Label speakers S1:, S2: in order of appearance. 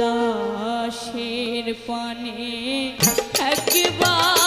S1: দাসের পানে একবার